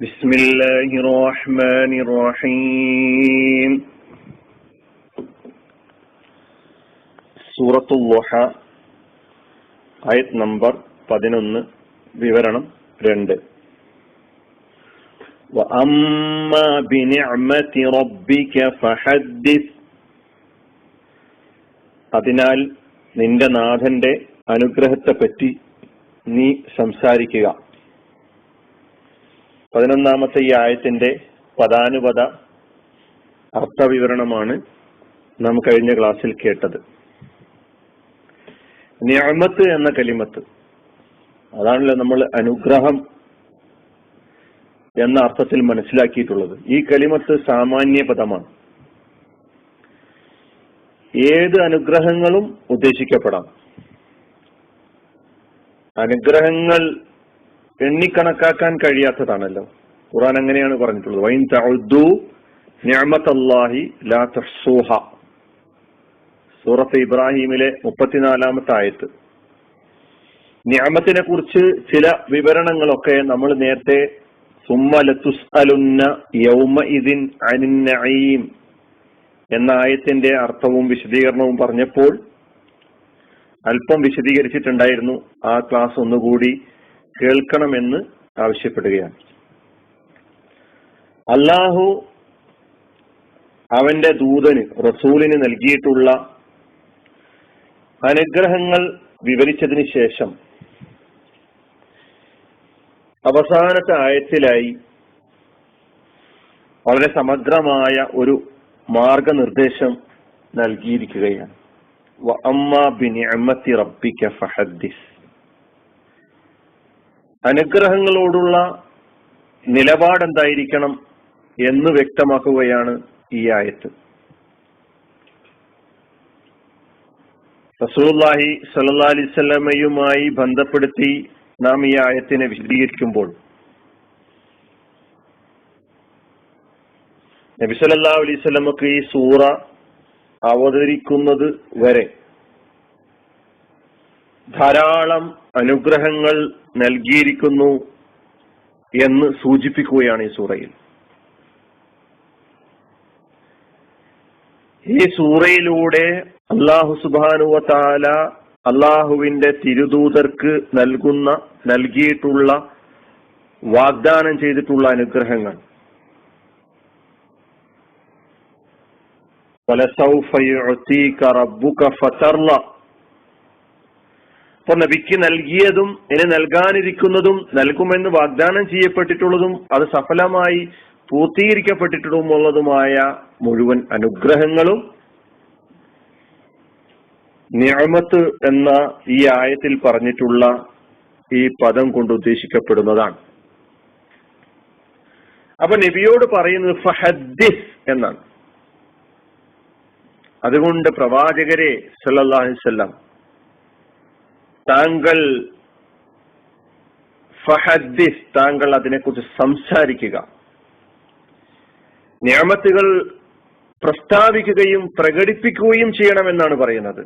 بسم الله الرحمن الرحيم സൂറത്തുൽ ളുഹ ആയത് നമ്പർ പതിനൊന്ന് വിവരണം രണ്ട് وأما بنعمة ربك فحدث അതിനാൽ നിന്റെ നാഥന്റെ അനുഗ്രഹത്തെപ്പറ്റി നീ സംസാരിക്കുക പതിനൊന്നാമത്തെ ഈ ആയത്തിന്റെ പദാനുപത അർത്ഥവിവരണമാണ് നാം കഴിഞ്ഞ ക്ലാസ്സിൽ കേട്ടത്. ഞാമത്ത് എന്ന കലിമത്ത് അതാണല്ലോ നമ്മൾ അനുഗ്രഹം എന്ന അർത്ഥത്തിൽ മനസ്സിലാക്കിയിട്ടുള്ളത്. ഈ കലിമത്ത് സാമാന്യ പദമാണ്. ഏത് അനുഗ്രഹങ്ങളും ഉദ്ദേശിക്കപ്പെടാം. അനുഗ്രഹങ്ങൾ എണ്ണിക്കണക്കാക്കാൻ കഴിയാത്തതാണല്ലോ. ഖുറാൻ അങ്ങനെയാണ് പറഞ്ഞിട്ടുള്ളത്. വൈൻ ലാ സൂറത്ത് ഇബ്രാഹിമിലെ മുപ്പത്തിനാലാമത്തെ ആയത്ത്. നിയമത്തിനെ കുറിച്ച് ചില വിവരണങ്ങളൊക്കെ നമ്മൾ നേരത്തെ എന്ന ആയത്തിന്റെ അർത്ഥവും വിശദീകരണവും പറഞ്ഞപ്പോൾ അല്പം വിശദീകരിച്ചിട്ടുണ്ടായിരുന്നു. ആ ക്ലാസ് ഒന്നുകൂടി കേൾക്കണമെന്ന് ആവശ്യപ്പെടുകയാണ്. അള്ളാഹു അവന്റെ ദൂതന് റസൂലിന് നൽകിയിട്ടുള്ള അനുഗ്രഹങ്ങൾ വിവരിച്ചതിന് ശേഷം അവസാനത്തെ ആയത്തിലായി വളരെ സമഗ്രമായ ഒരു മാർഗനിർദ്ദേശം നൽകിയിരിക്കുകയാണ്. റബ്ബിക ഫഹദ്ദിസ്. അനുഗ്രഹങ്ങളോടുള്ള നിലപാടെന്തായിരിക്കണം എന്ന് വ്യക്തമാക്കുകയാണ് ഈ ആയത്ത്. റസൂല്ലാഹി സല്ലാ അലിസ്വല്ലമയുമായി ബന്ധപ്പെടുത്തി നാം ഈ ആയത്തിനെ വിശദീകരിക്കുമ്പോൾ നബി സല്ലാ അലൈവല്ലമക്ക് ഈ സൂറ അവതരിക്കുന്നത് വരെ ധാരാളം അനുഗ്രഹങ്ങൾ നൽകിയിരിക്കുന്നു എന്ന് സൂചിപ്പിക്കുകയാണ് ഈ സൂറയിൽ. ഈ സൂറയിലൂടെ അള്ളാഹു സുബാനുവ താല അള്ളാഹുവിന്റെ തിരുദൂതർക്ക് നൽകുന്ന നൽകിയിട്ടുള്ള വാഗ്ദാനം ചെയ്തിട്ടുള്ള അനുഗ്രഹങ്ങൾ. അപ്പൊ നബിക്ക് നൽകിയതും ഇനി നൽകാനിരിക്കുന്നതും നൽകുമെന്ന് വാഗ്ദാനം ചെയ്യപ്പെട്ടിട്ടുള്ളതും അത് സഫലമായി പൂർത്തീകരിക്കപ്പെട്ടിട്ടുള്ളതുമായ മുഴുവൻ അനുഗ്രഹങ്ങളും നിയമത്ത് എന്ന ഈ ആയത്തിൽ പറഞ്ഞിട്ടുള്ള ഈ പദം കൊണ്ട് ഉദ്ദേശിക്കപ്പെടുന്നതാണ്. അപ്പൊ നബിയോട് പറയുന്നത് ഫഹദ്ദിസ് എന്നാണ്. അതുകൊണ്ട് പ്രവാചകരെ സല്ലാഹിസ്ല്ലാം താങ്കൾ ഫഹദ്ദിസ് താങ്കൾ അതിനെക്കുറിച്ച് സംസാരിക്കുക. നിയമത്തുകൾ പ്രസ്താവിക്കുകയും പ്രകടിപ്പിക്കുകയും ചെയ്യണമെന്നാണ് പറയുന്നത്.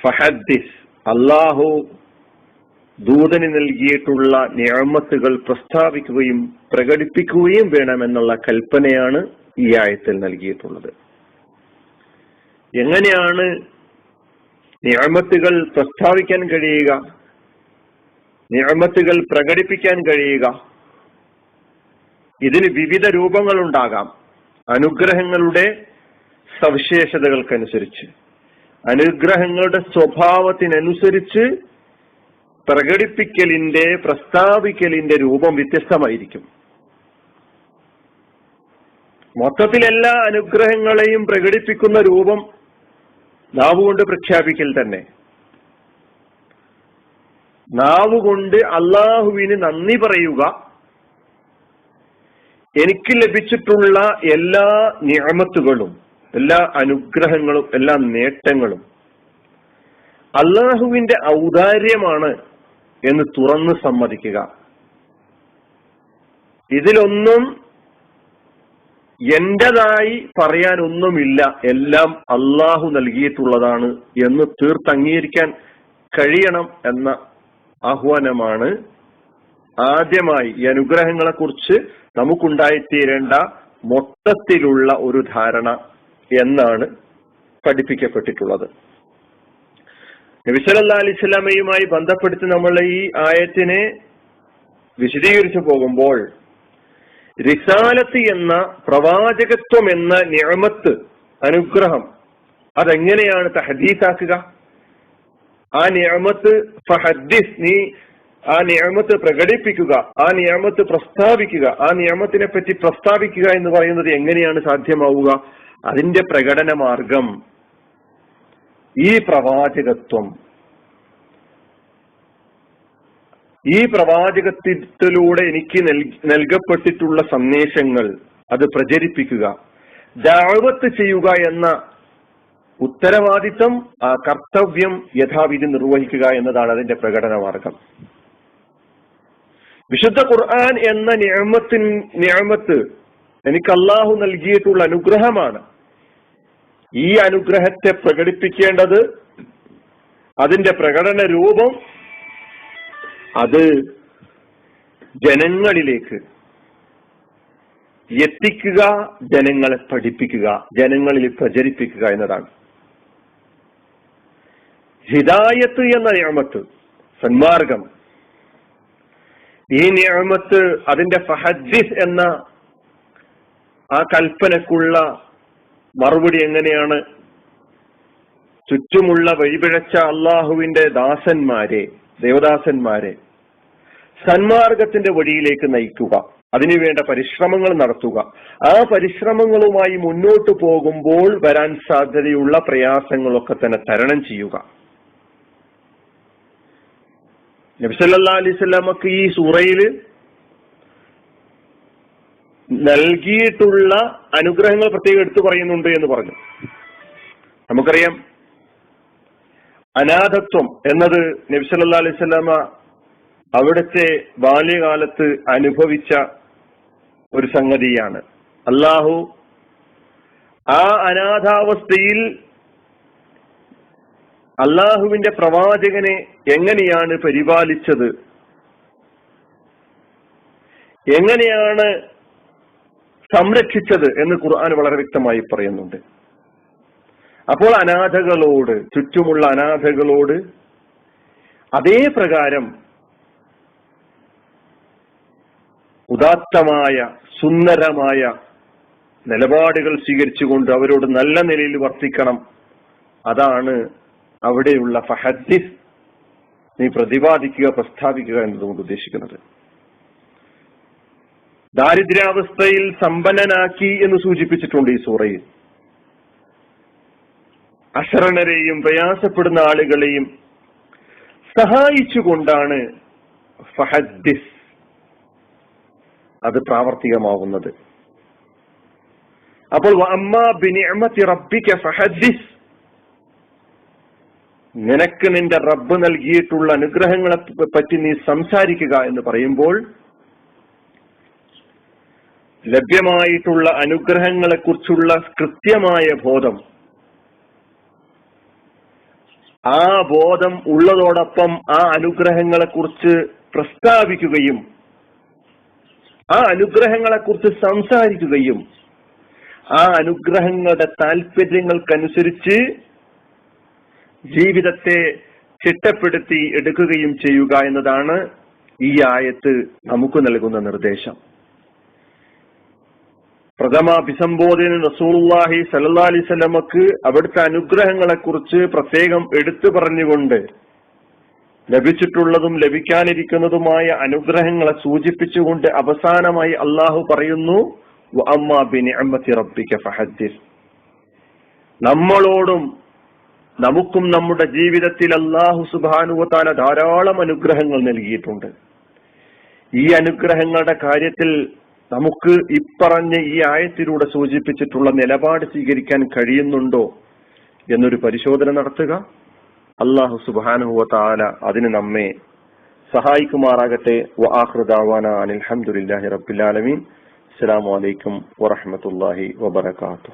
ഫഹദ്ദിസ് അള്ളാഹു ദൂതന് നൽകിയിട്ടുള്ള നിയമത്തുകൾ പ്രസ്താവിക്കുകയും പ്രകടിപ്പിക്കുകയും വേണമെന്നുള്ള കൽപ്പനയാണ് ഈ ആയത്തിൽ നൽകിയിട്ടുള്ളത്. എങ്ങനെയാണ് നിയമത്തുകൾ പ്രസ്താവിക്കാൻ കഴിയുക? നിയമത്തുകൾ പ്രകടിപ്പിക്കാൻ കഴിയുക? ഇതിന് വിവിധ രൂപങ്ങൾ ഉണ്ടാകാം അനുഗ്രഹങ്ങളുടെ സവിശേഷതകൾക്കനുസരിച്ച്. അനുഗ്രഹങ്ങളുടെ സ്വഭാവത്തിനനുസരിച്ച് പ്രകടിപ്പിക്കലിന്റെ പ്രസ്താവിക്കലിന്റെ രൂപം വ്യത്യസ്തമായിരിക്കും. മൊത്തത്തിൽ എല്ലാ അനുഗ്രഹങ്ങളെയും പ്രകടിപ്പിക്കുന്ന രൂപം നാവുകൊണ്ട് പ്രഖ്യാപിക്കൽ തന്നെ. നാവുകൊണ്ട് അള്ളാഹുവിന് നന്ദി പറയുക. എനിക്ക് ലഭിച്ചിട്ടുള്ള എല്ലാ നിയമത്തുകളും എല്ലാ അനുഗ്രഹങ്ങളും എല്ലാ നേട്ടങ്ങളും അള്ളാഹുവിന്റെ ഔദാര്യമാണ് എന്ന് തുറന്ന് സമ്മതിക്കുക. ഇതിലൊന്നും എന്റേതായി പറയാനൊന്നുമില്ല. എല്ലാം അള്ളാഹു നൽകിയിട്ടുള്ളതാണ് എന്ന് തീർത്തംഗീകരിക്കാൻ കഴിയണം എന്ന ആഹ്വാനമാണ് ആദ്യമായി ഈ അനുഗ്രഹങ്ങളെ കുറിച്ച് നമുക്കുണ്ടായിത്തീരേണ്ട മൊത്തത്തിലുള്ള ഒരു ധാരണ എന്നാണ് പഠിപ്പിക്കപ്പെട്ടിട്ടുള്ളത്. നബിസലല്ലാ അലിസ്ലാമയുമായി ബന്ധപ്പെടുത്തി നമ്മൾ ഈ ആയത്തിനെ വിശദീകരിച്ചു പോകുമ്പോൾ റിസാലത്ത് എന്ന പ്രവാചകത്വം എന്ന നിയമത്ത് അനുഗ്രഹം അതെങ്ങനെയാണ് തഹദീസാക്കുക? ആ നിയമത്ത് ഫഹദ്ദിസ് നീ ആ നിയമത്ത് പ്രകടിപ്പിക്കുക ആ നിയമത്ത് പ്രസ്താവിക്കുക ആ നിയമത്തിനെ പറ്റി പ്രസ്താവിക്കുക എന്ന് പറയുന്നത് എങ്ങനെയാണ് സാധ്യമാവുക? അതിന്റെ പ്രകടന മാർഗം ഈ പ്രവാചകത്വം. ഈ പ്രവാചകത്വത്തിലൂടെ എനിക്ക് നൽകപ്പെട്ടിട്ടുള്ള സന്ദേശങ്ങൾ അത് പ്രചരിപ്പിക്കുക. ദാവത്ത് ചെയ്യുക എന്ന ഉത്തരവാദിത്വം ആ കർത്തവ്യം യഥാവിധി നിർവഹിക്കുക എന്നതാണ് അതിന്റെ പ്രകടന മാർഗം. വിശുദ്ധ ഖുർആൻ എന്ന നിയമത്തിൻ നിയമത്ത് എനിക്ക് അള്ളാഹു നൽകിയിട്ടുള്ള അനുഗ്രഹമാണ്. ഈ അനുഗ്രഹത്തെ പ്രകടിപ്പിക്കേണ്ടത് അതിന്റെ പ്രകടന രൂപം അത് ജനങ്ങളിലേക്ക് എത്തിക്കുക ജനങ്ങളെ പഠിപ്പിക്കുക ജനങ്ങളിൽ പ്രചരിപ്പിക്കുക എന്നതാണ്. ഹിദായത്ത് എന്ന നിയമത്ത് സന്മാർഗം. ഈ നിയമത്ത് അതിന്റെ ഫഹദ്ദിസ് എന്ന ആ കൽപ്പനക്കുള്ള മറുപടി എങ്ങനെയാണ്? ചുറ്റുമുള്ള വഴിപിഴച്ച അള്ളാഹുവിന്റെ ദാസന്മാരെ ദേവദാസന്മാരെ സന്മാർഗത്തിന്റെ വഴിയിലേക്ക് നയിക്കുക. അതിനുവേണ്ട പരിശ്രമങ്ങൾ നടത്തുക. ആ പരിശ്രമങ്ങളുമായി മുന്നോട്ട് പോകുമ്പോൾ വരാൻ സാധ്യതയുള്ള പ്രയാസങ്ങളൊക്കെ തന്നെ തരണം ചെയ്യുക. നബിസല്ലാ അലൈവല്ലമക്ക് ഈ സൂറയിൽ നൽകിയിട്ടുള്ള അനുഗ്രഹങ്ങൾ പ്രത്യേകം എടുത്തു പറയുന്നുണ്ട് എന്ന് പറഞ്ഞു. നമുക്കറിയാം അനാഥത്വം എന്നത് നബിസ് അലൈഹി സ്വലാമ അവിടുത്തെ ബാല്യകാലത്ത് അനുഭവിച്ച ഒരു സംഗതിയാണ്. അള്ളാഹു ആ അനാഥാവസ്ഥയിൽ അള്ളാഹുവിന്റെ പ്രവാചകനെ എങ്ങനെയാണ് പരിപാലിച്ചത്? എങ്ങനെയാണ് സംരക്ഷിച്ചത് എന്ന് ഖുർആൻ വളരെ വ്യക്തമായി പറയുന്നുണ്ട്. അപ്പോൾ അനാഥകളോട് ചുറ്റുമുള്ള അനാഥകളോട് അതേ പ്രകാരം ഉദാത്തമായ സുന്ദരമായ നിലപാടുകൾ സ്വീകരിച്ചുകൊണ്ട് അവരോട് നല്ല നിലയിൽ വർത്തിക്കണം. അതാണ് അവിടെയുള്ള ഫഹദ്ദിസ് നീ പ്രതിപാദിക്കുക പ്രസ്താവിക്കുക എന്നതുകൊണ്ട് ഉദ്ദേശിക്കുന്നത്. ദാരിദ്ര്യാവസ്ഥയിൽ സമ്പന്നനാക്കി എന്ന് സൂചിപ്പിച്ചിട്ടുണ്ട് ഈ സൂറയിൽ. അശരണരെയും പ്രയാസപ്പെടുന്ന ആളുകളെയും സഹായിച്ചുകൊണ്ടാണ് ഫഹദ്ദിസ് അത് പ്രാവർത്തികമാവുന്നത്. അപ്പോൾ ഫഹദ്ദിസ്. നിനക്ക് നിന്റെ റബ്ബ് നൽകിയിട്ടുള്ള അനുഗ്രഹങ്ങളെ പറ്റി നീ സംസാരിക്കുക എന്ന് പറയുമ്പോൾ ലഭ്യമായിട്ടുള്ള അനുഗ്രഹങ്ങളെ കുറിച്ചുള്ള കൃത്യമായ ബോധം ആ ബോധം ഉള്ളതോടൊപ്പം ആ അനുഗ്രഹങ്ങളെ കുറിച്ച് പ്രസ്താവിക്കുകയും ആ അനുഗ്രഹങ്ങളെ കുറിച്ച് സംസാരിക്കുകയും ആ അനുഗ്രഹങ്ങളുടെ താല്പര്യങ്ങൾക്കനുസരിച്ച് ജീവിതത്തെ ചിട്ടപ്പെടുത്തി എടുക്കുകയും ചെയ്യുക എന്നതാണ് ഈ ആയത്ത് നമുക്ക് നൽകുന്ന നിർദ്ദേശം. പ്രഥമ അഭിസംബോധന റസൂള്ളാഹി സല്ലാ അലിസ്ലമക്ക് അവിടുത്തെ അനുഗ്രഹങ്ങളെ കുറിച്ച് പ്രത്യേകം എടുത്തു പറഞ്ഞുകൊണ്ട് ലഭിച്ചിട്ടുള്ളതും ലഭിക്കാനിരിക്കുന്നതുമായ അനുഗ്രഹങ്ങളെ സൂചിപ്പിച്ചുകൊണ്ട് അവസാനമായി അള്ളാഹു പറയുന്നു നമ്മളോടും നമുക്കും നമ്മുടെ ജീവിതത്തിൽ അള്ളാഹു സുബാനുവത്താല ധാരാളം അനുഗ്രഹങ്ങൾ നൽകിയിട്ടുണ്ട്. ഈ അനുഗ്രഹങ്ങളുടെ കാര്യത്തിൽ നമുക്ക് ഇപ്പറഞ്ഞ ഈ ആയത്തിലൂടെ സൂചിപ്പിച്ചിട്ടുള്ള നിലപാട് സ്വീകരിക്കാൻ കഴിയുന്നുണ്ടോ എന്നൊരു പരിശോധന നടത്തുക. അള്ളാഹു സുബാനുഹുവല അതിന് നമ്മെ സഹായിക്കുമാറാകട്ടെ. അനിൽഹമുല്ലാഹി റബ്ബുലാലമീൻ അസ്സാം വലൈക്കും വറഹമത്തല്ലാഹി വബർക്കാത്തു